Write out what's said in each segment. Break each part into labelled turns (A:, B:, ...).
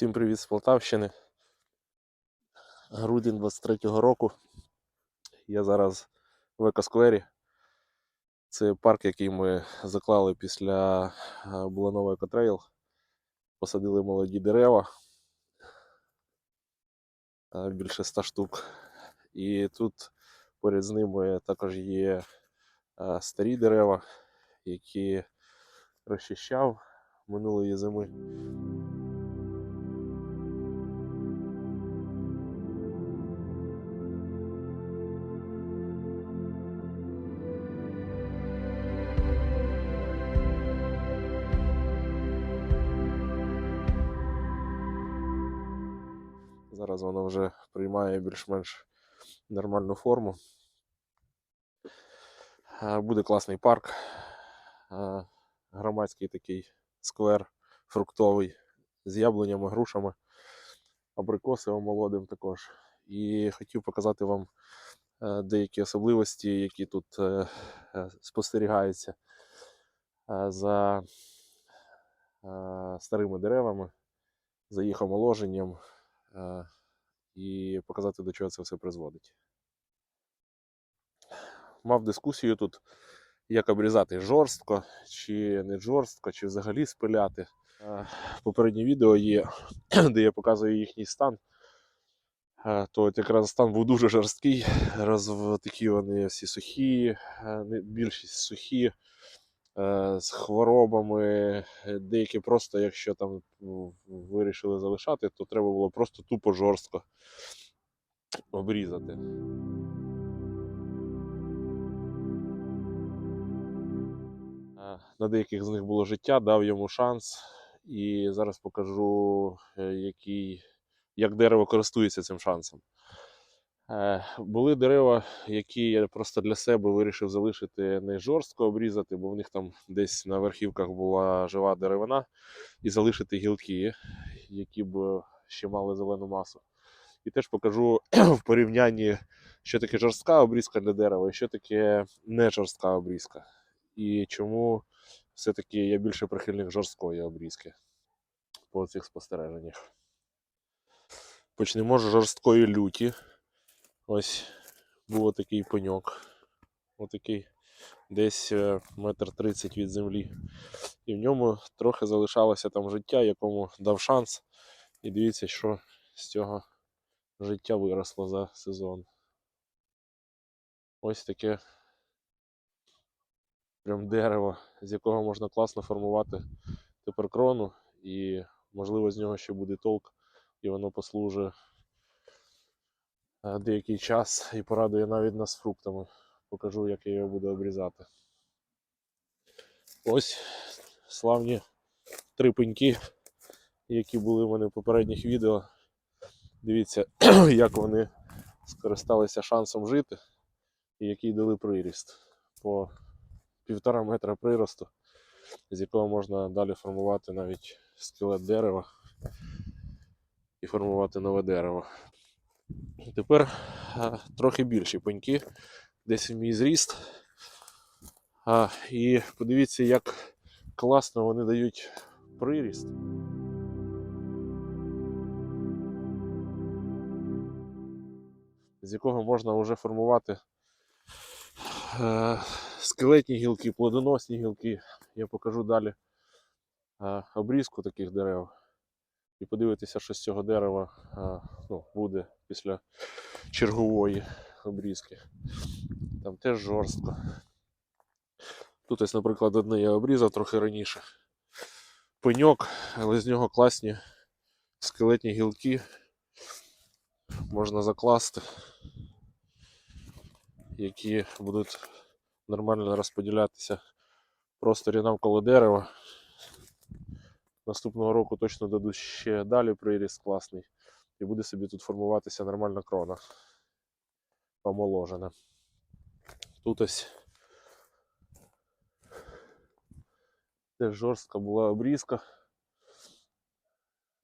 A: Всім привіт з Полтавщини. Грудень 23-го року. Я зараз в Екосквері. Це парк, який ми заклали після е, Буланової Екотрейл. Посадили молоді дерева. е, Більше 100 штук. І тут поряд з ними також є е, старі дерева, які розчищав минулої зими. Зараз воно вже приймає більш-менш нормальну форму. Буде класний парк, громадський такий сквер фруктовий з яблунями, грушами, абрикосовим молодим також. І хотів показати вам е, деякі особливості, які тут е, е, спостерігаються за старими деревами, за їх омоложенням і показати, до чого це все призводить. Мав дискусію тут, як обрізати жорстко, чи не жорстко, чи взагалі спиляти. Е, Попереднє відео є, де я показую їхній стан. Е, То от якраз стан був дуже жорсткий, роз такі вони всі сухі, е, більшість сухі, з хворобами. е, Деякі просто, якщо там ну, вирішили залишати, то треба було просто тупо жорстко обрізати. Е, На деяких з них було життя, дав йому шанс. І зараз покажу, е, який, як дерево користується цим шансом. Е, Були дерева, які я просто для себе вирішив залишити не жорстко обрізати, бо в них там десь на верхівках була жива деревина, і залишити гілки, які б ще мали зелену масу. І теж покажу в порівнянні, що таке жорстка обрізка для дерева і що таке не жорстка обрізка. І чому все-таки я більше прихильник жорсткої обрізки по цих спостереженнях. Почнемо з жорсткої люті. Ось був такий пеньок. Отакий десь е, метр тридцять від землі. І в ньому трохи залишалося там життя, якому дав шанс. І дивіться, що з цього життя виросло за сезон. Ось таке прям дерево, з якого можна класно формувати тепер крону, і можливо з нього ще буде толк, і воно послужить деякий час і порадує навіть нас фруктами. Покажу, як я його буду обрізати. Ось славні три пеньки, які були в мене в попередніх відео. Дивіться, як вони скористалися шансом жити і який дали приріст по півтора метра приросту, з якого можна далі формувати навіть скелет дерева і формувати нове дерево. Тепер а, трохи більші пеньки, десь мій зріст. А, і подивіться, як класно вони дають приріст. З якого можна вже формувати е, скелетні гілки, плодоносні гілки. Я покажу далі е, обрізку таких дерев. І подивитися, що з цього дерева е, ну, буде після чергової обрізки. Там теж жорстко. Тут ось, наприклад, одне я обрізав трохи раніше. Пеньок, але з нього класні скелетні гілки. Можна закласти, які будуть нормально розподілятися просторі навколо дерева. Наступного року точно дадуть ще далі приріст класний. І буде собі тут формуватися нормальна крона. Омоложена. Тут ось теж жорстка була обрізка.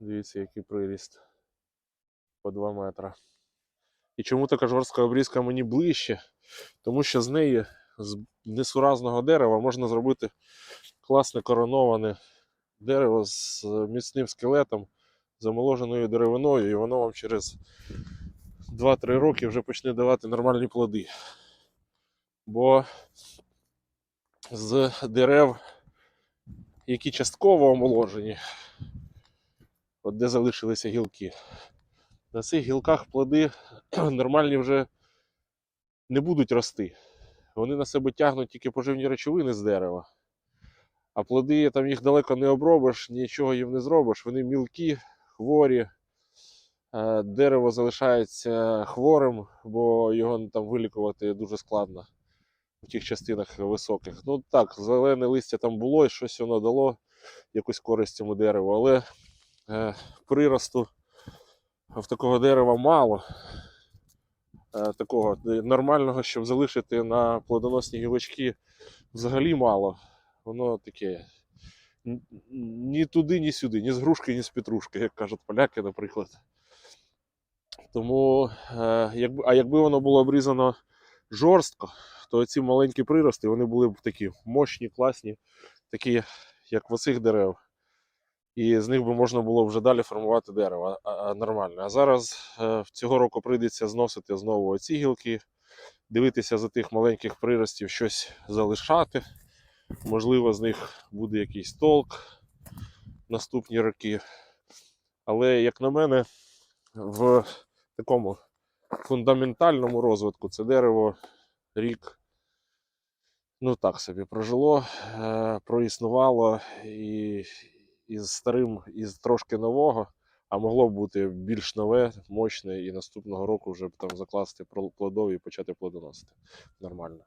A: Дивіться, який приріст по 2 метра. І чому така жорстка обрізка мені ближче? Тому що з неї, з несуразного дерева, можна зробити класне короноване дерево з міцним скелетом, замоложеною деревиною, і воно вам через 2-3 роки вже почне давати нормальні плоди. Бо з дерев, які частково омоложені, от де залишилися гілки, на цих гілках плоди нормальні вже не будуть рости. Вони на себе тягнуть тільки поживні речовини з дерева. А плоди там їх далеко не обробиш, нічого їм не зробиш. Вони мілкі, хворі. Е, Дерево залишається хворим, бо його там вилікувати дуже складно в тих частинах високих. Ну так, зелене листя там було, і щось воно дало якусь користь цьому дереву, але е, приросту в такого дерева мало. Е, такого нормального, щоб залишити на плодоносні гілочки, взагалі мало. Воно таке ні туди, ні сюди, ні з грушки, ні з петрушки, як кажуть поляки, наприклад. Тому, е, а якби воно було обрізано жорстко, то ці маленькі прирости вони були б такі мощні, класні, такі, як в оцих дерев. І з них би можна було вже далі формувати дерево нормально. А зараз е, цього року прийдеться зносити знову оці гілки, дивитися за тих маленьких приростів, щось залишати. Можливо, з них буде якийсь толк наступні роки. Але, як на мене, в такому фундаментальному розвитку це дерево рік, ну так собі прожило, е, проіснувало і із старим, із трошки нового, а могло б бути більш нове, мощне, і наступного року вже б там закласти плодові і почати плодоносити нормально.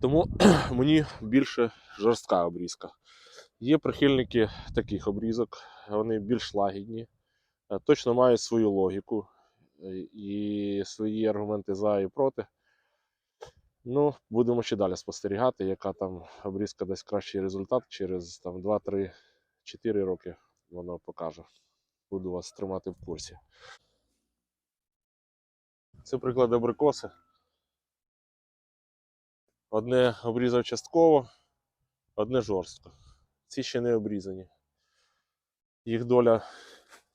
A: Тому мені більше жорстка обрізка. Є прихильники таких обрізок, вони більш лагідні, е, точно мають свою логіку е, і свої аргументи за і проти. Ну, будемо ще далі спостерігати, яка там обрізка дасть кращий результат через там 2-3-4 роки воно покаже. Буду вас тримати в курсі. Це приклад абрикоси. Одне обрізав частково, одне жорстко. Ці ще не обрізані. Їх доля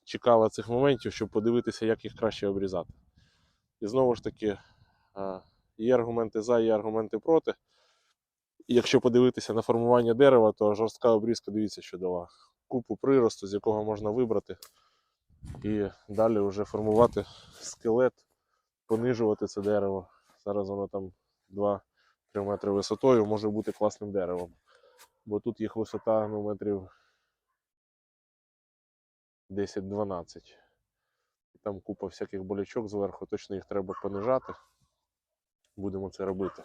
A: чекала цих моментів, щоб подивитися, як їх краще обрізати. І знову ж таки, є аргументи за, є аргументи проти. Якщо подивитися на формування дерева, то жорстка обрізка, дивіться, що дала. Купу приросту, з якого можна вибрати. І далі вже формувати скелет, понижувати це дерево. Зараз воно там 2-3 метри висотою може бути класним деревом. Бо тут їх висота ну, метрів 10-12. І Там купа всяких болячок зверху, точно їх треба понижати. Будемо це робити.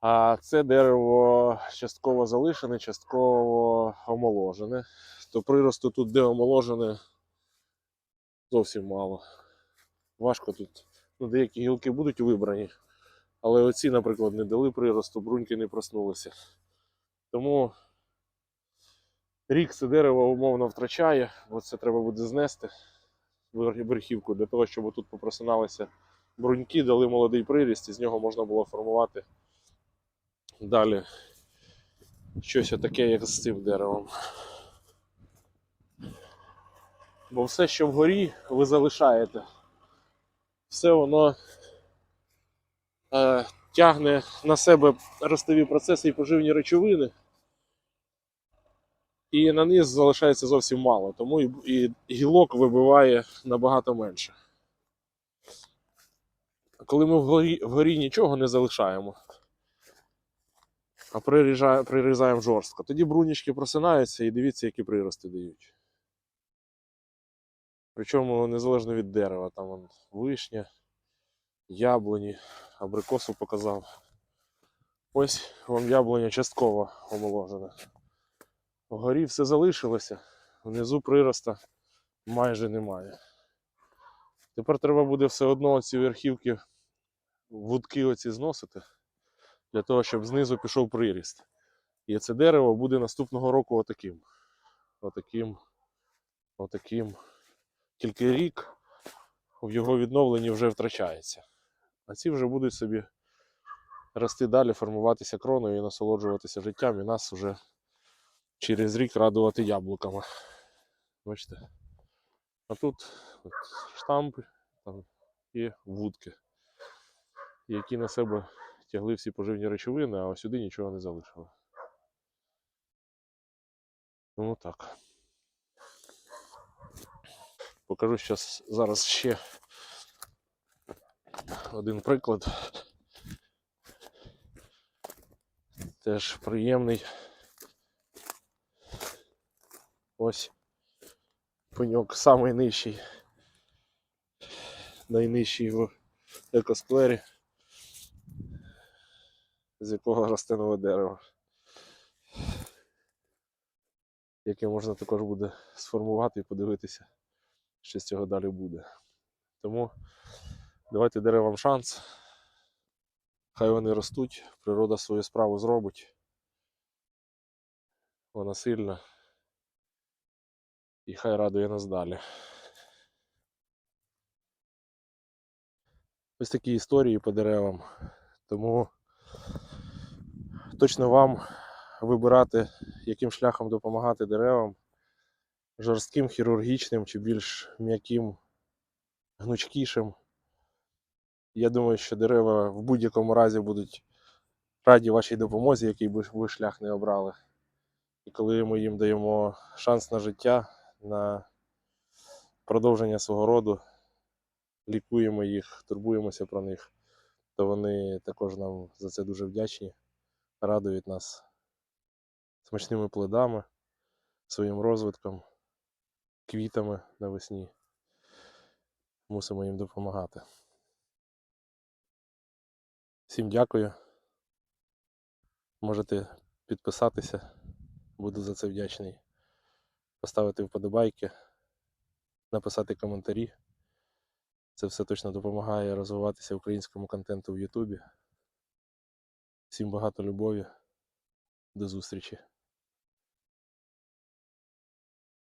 A: А це дерево частково залишене, частково омоложене. То приросту тут, де омоложене, зовсім мало. Важко тут. Ну, деякі гілки будуть вибрані, але оці, наприклад, не дали приросту, бруньки не проснулися. Тому рік це дерево умовно втрачає, бо це треба буде знести вер- верхівку для того, щоб тут попросиналися бруньки, дали молодий приріст, і з нього можна було формувати далі щось таке, як з цим деревом. Бо все, що вгорі, ви залишаєте. Все воно тягне на себе ростові процеси і поживні речовини. І на низ залишається зовсім мало, тому і, гілок вибиває набагато менше. Коли ми вгорі, вгорі нічого не залишаємо, а прирізаємо жорстко, тоді брунічки просинаються і дивіться, які прирости дають. Причому незалежно від дерева, там вон, вишня, яблуні, абрикосу показав. Ось вам яблуня частково омоложена. Вгорі все залишилося, внизу прироста майже немає. Тепер треба буде все одно ці верхівки, вудки оці зносити, для того, щоб знизу пішов приріст. І це дерево буде наступного року отаким. Отаким. Отаким. Тільки рік в його відновленні вже втрачається. А ці вже будуть собі рости далі, формуватися кроною і насолоджуватися життям, і нас вже через рік радувати яблуками. Бачите? А тут от, штампи там, і вудки, які на себе тягли всі поживні речовини, а сюди нічого не залишили. Ну так. Покажу зараз ще один приклад. Теж приємний. Ось пеньок самий нижчий. Найнижчий в екосквері, з якого росте нове дерево. Яке можна також буде сформувати і подивитися, що з цього далі буде. Тому давайте деревам шанс. Хай вони ростуть, природа свою справу зробить. Вона сильна. І хай радує нас далі. Ось такі історії по деревам. Тому точно вам вибирати, яким шляхом допомагати деревам. Жорстким, хірургічним чи більш м'яким, гнучкішим. Я думаю, що дерева в будь-якому разі будуть раді вашій допомозі, який би ви шлях не обрали. І коли ми їм даємо шанс на життя, на продовження свого роду, лікуємо їх, турбуємося про них, то вони також нам за це дуже вдячні, радують нас смачними плодами, своїм розвитком, квітами навесні. Мусимо їм допомагати. Всім дякую. Можете підписатися, буду за це вдячний. Поставити вподобайки, написати коментарі. Це все точно допомагає розвиватися українському контенту в Ютубі. Всім багато любові. До зустрічі!